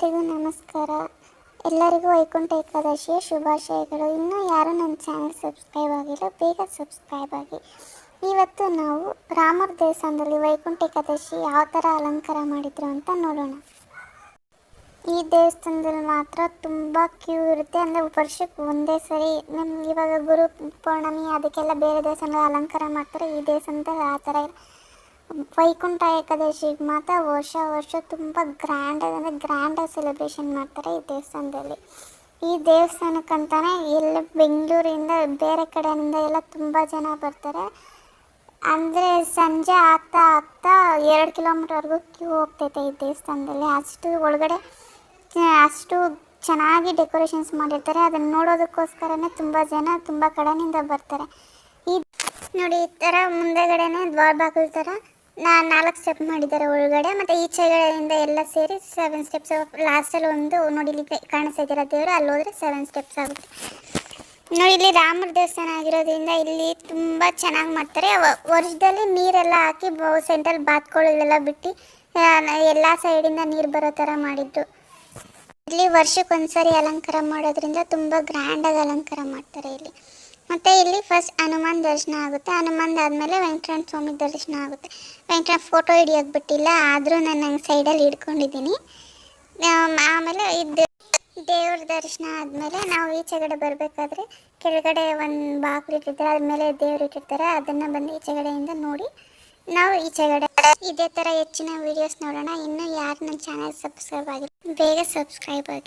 ಎಲ್ಲರಿಗೂ ನಮಸ್ಕಾರ. ಎಲ್ಲರಿಗೂ ವೈಕುಂಠ ಏಕಾದಶಿಯ ಶುಭಾಶಯಗಳು. ಇನ್ನೂ ಯಾರು ನನ್ನ ಚಾನಲ್ ಸಬ್ಸ್ಕ್ರೈಬ್ ಆಗಿಲ್ಲ, ಬೇಗ ಸಬ್ಸ್ಕ್ರೈಬ್ ಆಗಿ. ಇವತ್ತು ನಾವು ರಾಮರ ದೇವಸ್ಥಾನದಲ್ಲಿ ವೈಕುಂಠ ಏಕಾದಶಿ ಯಾವ ಥರ ಅಲಂಕಾರ ಮಾಡಿದ್ರು ಅಂತ ನೋಡೋಣ. ಈ ದೇವಸ್ಥಾನದಲ್ಲಿ ಮಾತ್ರ ತುಂಬ ಕ್ಯೂ ಇರುತ್ತೆ. ಅಂದರೆ ವರ್ಷಕ್ಕೆ ಒಂದೇ ಸರಿ ನಮ್ಮ ಇವಾಗ ಗುರು ಪೌರ್ಣಮಿ, ಅದಕ್ಕೆಲ್ಲ ಬೇರೆ ದೇವಸ್ಥಾನದಲ್ಲಿ ಅಲಂಕಾರ ಮಾಡ್ತಾರೆ. ಈ ದೇವಸ್ಥಾನದಲ್ಲಿ ಆ ಥರ ವೈಕುಂಠ ಏಕಾದಶಿಗೆ ಮಾತ್ರ ವರ್ಷ ವರ್ಷ ತುಂಬ ಗ್ರ್ಯಾಂಡಾಗಿ ಅಂದರೆ ಗ್ರ್ಯಾಂಡಾಗಿ ಸೆಲೆಬ್ರೇಷನ್ ಮಾಡ್ತಾರೆ ಈ ದೇವಸ್ಥಾನದಲ್ಲಿ. ಈ ದೇವಸ್ಥಾನಕ್ಕಂತಾನೆ ಎಲ್ಲ ಬೆಂಗಳೂರಿಂದ ಬೇರೆ ಕಡೆಯಿಂದ ಎಲ್ಲ ತುಂಬ ಜನ ಬರ್ತಾರೆ. ಅಂದರೆ ಸಂಜೆ ಆಗ್ತಾ ಆಗ್ತಾ ಎರಡು ಕಿಲೋಮೀಟರ್ವರೆಗೂ ಕ್ಯೂ ಹೋಗ್ತೈತೆ ಈ ದೇವಸ್ಥಾನದಲ್ಲಿ. ಅಷ್ಟು ಒಳಗಡೆ, ಅಷ್ಟು ಚೆನ್ನಾಗಿ ಡೆಕೋರೇಷನ್ಸ್ ಮಾಡಿರ್ತಾರೆ. ಅದನ್ನು ನೋಡೋದಕ್ಕೋಸ್ಕರನೇ ತುಂಬ ಜನ ತುಂಬ ಕಡೆಯಿಂದ ಬರ್ತಾರೆ. ಈ ನೋಡಿ ಈ ಥರ ಮುಂದೆಗಡೆನೇ ದ್ವಾರ ಬಾಗಿಲು ಥರ ನಾ ನಾಲ್ಕು ಸ್ಟೆಪ್ ಮಾಡಿದ್ದಾರೆ ಒಳಗಡೆ, ಮತ್ತು ಚೈಗಳಿಂದ ಎಲ್ಲ ಸೇರಿ ಸೆವೆನ್ ಸ್ಟೆಪ್ಸ್ ಲಾಸ್ಟಲ್ಲಿ ಒಂದು ನೋಡಿ ಇಲ್ಲಿ ಕಾಣಿಸ್ತಾ ಇದ್ದೀರ ದೇವರು, ಅಲ್ಲಿ ಹೋದರೆ ಸೆವೆನ್ ಸ್ಟೆಪ್ಸ್ ಆಗುತ್ತೆ. ನೋಡಿ ಇಲ್ಲಿ ರಾಮರ ದೇವಸ್ಥಾನ ಆಗಿರೋದ್ರಿಂದ ಇಲ್ಲಿ ತುಂಬ ಚೆನ್ನಾಗಿ ಮಾಡ್ತಾರೆ. ವರ್ಷದಲ್ಲಿ ನೀರೆಲ್ಲ ಹಾಕಿ ಸೆಂಟ್ರಲ್ ಬಾತ್ಕೊಳ್ಳೆಲ್ಲ ಬಿಟ್ಟು ಎಲ್ಲ ಸೈಡಿಂದ ನೀರು ಬರೋ ಥರ ಮಾಡಿದ್ದು. ಇಲ್ಲಿ ವರ್ಷಕ್ಕೊಂದ್ಸರಿ ಅಲಂಕಾರ ಮಾಡೋದ್ರಿಂದ ತುಂಬ ಗ್ರ್ಯಾಂಡಾಗಿ ಅಲಂಕಾರ ಮಾಡ್ತಾರೆ ಇಲ್ಲಿ. ಮತ್ತು ಇಲ್ಲಿ ಫಸ್ಟ್ ಹನುಮಾನ್ ದರ್ಶನ ಆಗುತ್ತೆ. ಹನುಮಾನ್ ಆದಮೇಲೆ ವೆಂಕಟರಮಣ ಸ್ವಾಮಿ ದರ್ಶನ ಆಗುತ್ತೆ. ವೆಂಕಟರಮಣ ಫೋಟೋ ಹಿಡಿಯೋಕೆ ಬಿಟ್ಟಿಲ್ಲ ಆದರೂ ನಾನು ಹಂಗೆ ಸೈಡಲ್ಲಿ ಹಿಡ್ಕೊಂಡಿದ್ದೀನಿ. ಆಮ್, ಆಮೇಲೆ ಇದು ದೇವ್ರ ದರ್ಶನ ಆದಮೇಲೆ ನಾವು ಈಚೆಗಡೆ ಬರಬೇಕಾದ್ರೆ ಕೆಳಗಡೆ ಒಂದು ಬಾಗಿಲು ಇಟ್ಟಿರ್ತಾರೆ ಅದ್ಮೇಲೆ ದೇವ್ರು ಇಟ್ಟಿರ್ತಾರೆ ಅದನ್ನು ಬಂದು ಈಚೆಗಡೆಯಿಂದ ನೋಡಿ ನಾವು ಈಚೆಗಡೆ ಇದೇ ಥರ ಹೆಚ್ಚಿನ ವೀಡಿಯೋಸ್ ನೋಡೋಣ. ಇನ್ನೂ ಯಾರು ನನ್ನ ಚಾನಲ್ ಸಬ್ಸ್ಕ್ರೈಬ್ ಆಗಿ ಬೇಗ ಸಬ್ಸ್ಕ್ರೈಬ್ ಆಗಿ